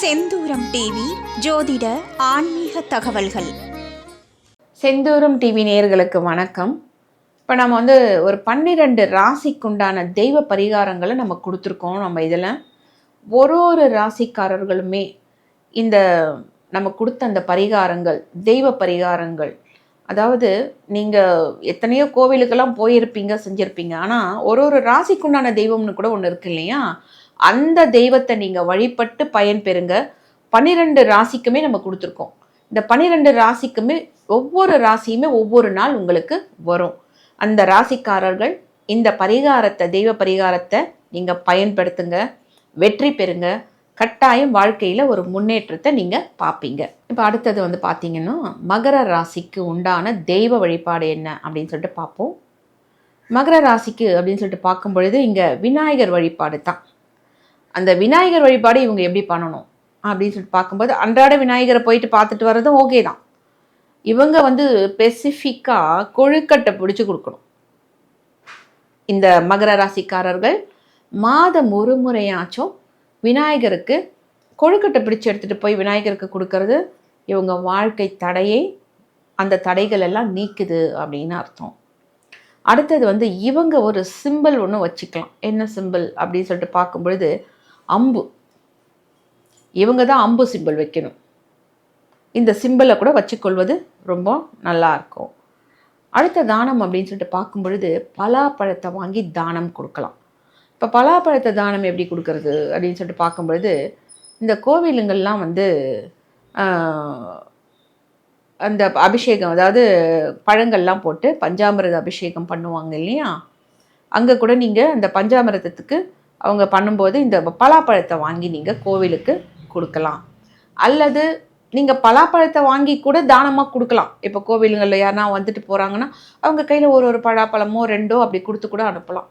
செந்தூரம் TV ஜோதிட ஆன்மீக தகவல்கள். செந்தூரம் டிவி நேயர்களுக்கு வணக்கம். இப்போ நம்ம வந்து ஒரு பன்னிரெண்டு ராசிக்குண்டான தெய்வ பரிகாரங்களை நம்ம கொடுத்துருக்கோம் நம்ம இதில். ஒரு ஒரு ராசிக்காரர்களுமே இந்த நம்ம கொடுத்த அந்த பரிகாரங்கள் தெய்வ பரிகாரங்கள். அதாவது நீங்கள் எத்தனையோ கோவிலுக்கெல்லாம் போயிருப்பீங்க செஞ்சுருப்பீங்க. ஆனால் ஒரு ஒரு ராசிக்குண்டான தெய்வம்னு கூட ஒன்று இருக்கு இல்லையா? அந்த தெய்வத்தை நீங்கள் வழிபட்டு பயன்பெறுங்க பன்னிரெண்டு ராசிக்குமே நம்ம கொடுத்துருக்கோம். இந்த பன்னிரெண்டு ராசிக்குமே ஒவ்வொரு ராசியுமே ஒவ்வொரு நாள் உங்களுக்கு வரும். அந்த ராசிக்காரர்கள் இந்த பரிகாரத்தை தெய்வ பரிகாரத்தை நீங்கள் பயன்படுத்துங்க. வெற்றி பெறுங்க. கட்டாயம் வாழ்க்கையில் ஒரு முன்னேற்றத்தை நீங்கள் பார்ப்பீங்க இப்போ அடுத்தது வந்து பார்த்தீங்கன்னா மகர ராசிக்கு உண்டான தெய்வ வழிபாடு என்ன அப்படின்னு சொல்லிட்டு பார்ப்போம் மகர ராசிக்கு அப்படின்னு சொல்லிட்டு பார்க்கும் பொழுது இங்கே விநாயகர் வழிபாடு தான். அந்த விநாயகர் வழிபாடு இவங்க எப்படி பண்ணணும் அப்படின்னு சொல்லிட்டு பார்க்கும்போது அன்றாட விநாயகரை போயிட்டு பார்த்துட்டு வர்றதும் ஓகே தான். இவங்க வந்து ஸ்பெசிஃபிக்காக கொழுக்கட்டை பிடிச்சி கொடுக்கணும். இந்த மகர ராசிக்காரர்கள் மாதம் ஒரு முறையாச்சும் விநாயகருக்கு கொழுக்கட்டை பிடிச்சு எடுத்துகிட்டு போய் விநாயகருக்கு கொடுக்கறது இவங்க வாழ்க்கை தடையை அந்த தடைகள் எல்லாம் நீக்குது அப்படின்னு அர்த்தம். அடுத்தது வந்து இவங்க ஒரு சிம்பிள் ஒன்று வச்சுக்கலாம். என்ன சிம்பிள் அப்படின்னு சொல்லிட்டு பார்க்கும் பொழுது அம்பு. இவங்க தான் அம்பு சிம்பிள் வைக்கணும். இந்த சிம்பிளை கூட வச்சுக்கொள்வது ரொம்ப நல்லா இருக்கும். அடுத்த தானம் அப்படின்னு சொல்லிட்டு பார்க்கும் பொழுது பலாப்பழத்தை வாங்கி தானம் கொடுக்கலாம். இப்போ பலாப்பழத்தை தானம் எப்படி கொடுக்கறது அப்படின்னு சொல்லிட்டு பார்க்கும் பொழுது இந்த கோவிலுங்கள்லாம் வந்து அந்த அபிஷேகம் அதாவது பழங்கள்லாம் போட்டு பஞ்சாமிரத அபிஷேகம் பண்ணுவாங்க இல்லையா? அங்கே கூட நீங்கள் அந்த பஞ்சாமிரதத்துக்கு அவங்க பண்ணும்போது இந்த பலாப்பழத்தை வாங்கி நீங்கள் கோவிலுக்கு கொடுக்கலாம். அல்லது நீங்கள் பலாப்பழத்தை வாங்கி கூட தானமாக கொடுக்கலாம். இப்போ கோவிலுங்களில் யாருனா வந்துட்டு போகிறாங்கன்னா அவங்க கையில் ஒரு ஒரு பலாப்பழமோ ரெண்டோ அப்படி கொடுத்து கூட அனுப்பலாம்.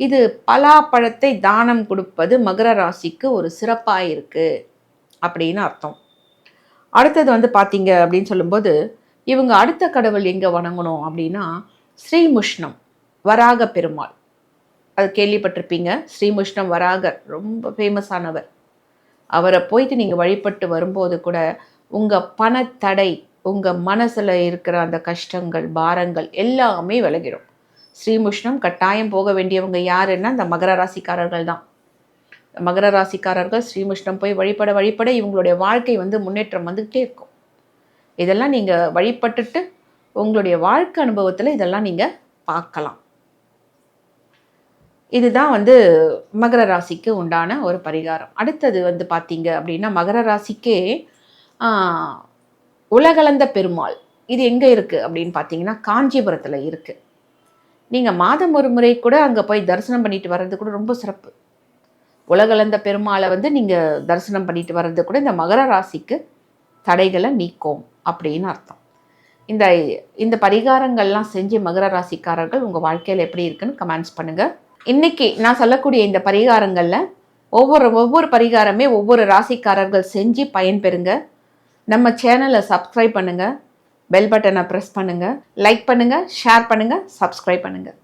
இது பலாப்பழத்தை தானம் கொடுப்பது மகர ராசிக்கு ஒரு சிறப்பாக இருக்குது அப்படின்னு அர்த்தம். அடுத்தது வந்து பார்த்தீங்க அப்படின்னு சொல்லும்போது இவங்க அடுத்த கடவுள் எங்கே வணங்கணும் அப்படின்னா ஸ்ரீமுஷ்ணம் வராக பெருமாள். அது கேள்விப்பட்டிருப்பீங்க. ஸ்ரீமுஷ்ணம் வராகர் ரொம்ப ஃபேமஸானவர் அவரை போயிட்டு நீங்கள் வழிபட்டு வரும்போது கூட உங்கள் பணத்தடை உங்கள் மனசில் இருக்கிற அந்த கஷ்டங்கள் பாரங்கள் எல்லாமே விலகிடும். ஸ்ரீமுஷ்ணம் கட்டாயம் போக வேண்டியவங்க யாருன்னா இந்த மகர ராசிக்காரர்கள் தான். மகர ராசிக்காரர்கள் ஸ்ரீமுஷ்ணம் போய் வழிபட வழிபட இவங்களுடைய வாழ்க்கை வந்து முன்னேற்றம் வந்துக்கிட்டே இருக்கும். இதெல்லாம் நீங்கள் வழிபட்டுட்டு உங்களுடைய வாழ்க்கை அனுபவத்தில் இதெல்லாம் நீங்கள் பார்க்கலாம். இதுதான் வந்து மகர ராசிக்கு உண்டான ஒரு பரிகாரம். அடுத்தது வந்து பார்த்தீங்க அப்படின்னா மகர ராசிக்கே உலகளந்த பெருமாள். இது எங்கே இருக்குது அப்படின்னு பார்த்தீங்கன்னா காஞ்சிபுரத்தில் இருக்குது நீங்கள் மாதம் ஒரு முறை கூட அங்கே போய் தரிசனம் பண்ணிட்டு வர்றது கூட ரொம்ப சிறப்பு. உலகளந்த பெருமாளை வந்து நீங்கள் தரிசனம் பண்ணிட்டு வர்றது கூட இந்த மகர ராசிக்கு தடைகளை நீக்கும் அப்படின்னு அர்த்தம். இந்த இந்த பரிகாரங்கள்லாம் செஞ்சு மகர ராசிக்காரர்கள் உங்கள் வாழ்க்கையில் எப்படி இருக்குன்னு கமெண்ட்ஸ் பண்ணுங்கள் இன்னைக்கு நான் சொல்லக்கூடிய இந்த பரிகாரங்களில் ஒவ்வொரு ஒவ்வொரு பரிகாரமே ஒவ்வொரு ராசிக்காரர்கள் செஞ்சு பயன்பெறுங்க. நம்ம சேனலை சப்ஸ்கிரைப் பண்ணுங்கள் பெல் பட்டனை ப்ரெஸ் பண்ணுங்கள் லைக் பண்ணுங்கள் ஷேர் பண்ணுங்கள் சப்ஸ்கிரைப் பண்ணுங்கள்